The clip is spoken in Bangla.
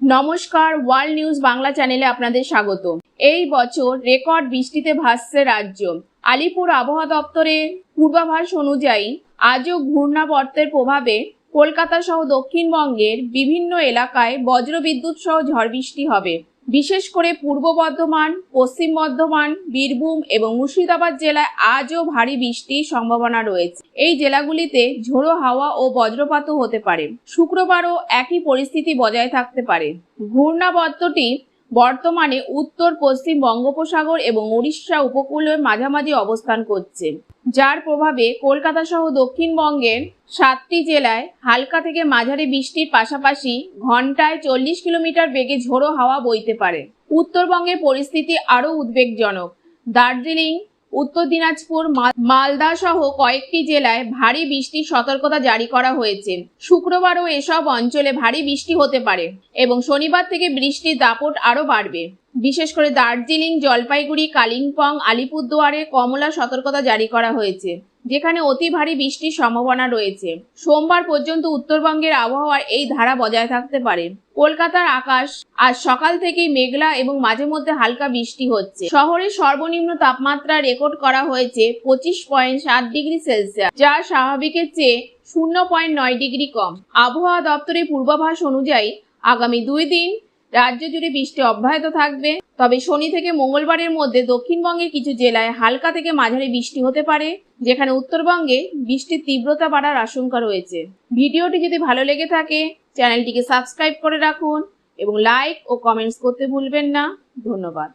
নমস্কার, ওয়ার্ল্ড নিউজ বাংলা চ্যানেলে আপনাদের স্বাগত। এই বছর রেকর্ড বৃষ্টিতে ভাসছে রাজ্য। আলিপুর আবহাওয়া দপ্তরের পূর্বাভাস অনুযায়ী আজও ঘূর্ণাবর্তের প্রভাবে কলকাতা সহ দক্ষিণবঙ্গের বিভিন্ন এলাকায় বজ্রবিদ্যুৎ সহ ঝড় বৃষ্টি হবে। বিশেষ করে পূর্ব বর্ধমান, পশ্চিম বর্ধমান, বীরভূম এবং মুর্শিদাবাদ জেলায় আজও ভারী বৃষ্টির সম্ভাবনা রয়েছে। এই জেলাগুলিতে ঝোড়ো হাওয়া ও বজ্রপাতও হতে পারে। শুক্রবারও একই পরিস্থিতি বজায় থাকতে পারে। ঘূর্ণাবর্তটি বর্তমানে উত্তর, পশ্চিম বঙ্গোপসাগর এবং উড়িষ্যা উপকূলের মাঝামাঝি অবস্থান করছে। যার প্রভাবে কলকাতা সহ দক্ষিণবঙ্গের সাতটি জেলায় হালকা থেকে মাঝারি বৃষ্টির পাশাপাশি ঘন্টায় চল্লিশ কিলোমিটার বেগে ঝোড়ো হাওয়া বইতে পারে। উত্তরবঙ্গের পরিস্থিতি আরও উদ্বেগজনক। দার্জিলিং উত্তর দিনাজপুর মালদা সহ কয়েকটি জেলায় ভারী বৃষ্টির সতর্কতা জারি করা হয়েছে। শুক্রবারও এসব অঞ্চলে ভারী বৃষ্টি হতে পারে এবং শনিবার থেকে বৃষ্টির দাপট আরও বাড়বে। বিশেষ করে দার্জিলিং, জলপাইগুড়ি, কালিম্পং, আলিপুরদুয়ারে কমলা সতর্কতা জারি করা হয়েছে, যেখানে অতি ভারী বৃষ্টির সম্ভাবনা রয়েছে। সোমবার পর্যন্ত উত্তরবঙ্গের আবহাওয়ার এই ধারা বজায় থাকতে পারে। কলকাতার আকাশ আজ সকাল থেকেই মেঘলা এবং মাঝে মধ্যে হালকা বৃষ্টি হচ্ছে। শহরের সর্বনিম্ন তাপমাত্রা রেকর্ড করা হয়েছে পঁচিশ পয়েন্ট সাত ডিগ্রি সেলসিয়াস, যা স্বাভাবিকের চেয়ে শূন্য পয়েন্ট নয় ডিগ্রি কম। আবহাওয়া দপ্তরের পূর্বাভাস অনুযায়ী আগামী দুই দিন রাজ্য জুড়ে বৃষ্টি অব্যাহত থাকবে। তবে শনি থেকে মঙ্গলবারের মধ্যে দক্ষিণবঙ্গের কিছু জেলায় হালকা থেকে মাঝারি বৃষ্টি হতে পারে, যেখানে উত্তরবঙ্গে বৃষ্টির তীব্রতা বাড়ার আশঙ্কা রয়েছে। ভিডিওটি যদি ভালো লেগে থাকে, চ্যানেলটিকে সাবস্ক্রাইব করে রাখুন এবং লাইক ও কমেন্টস করতে ভুলবেন না। ধন্যবাদ।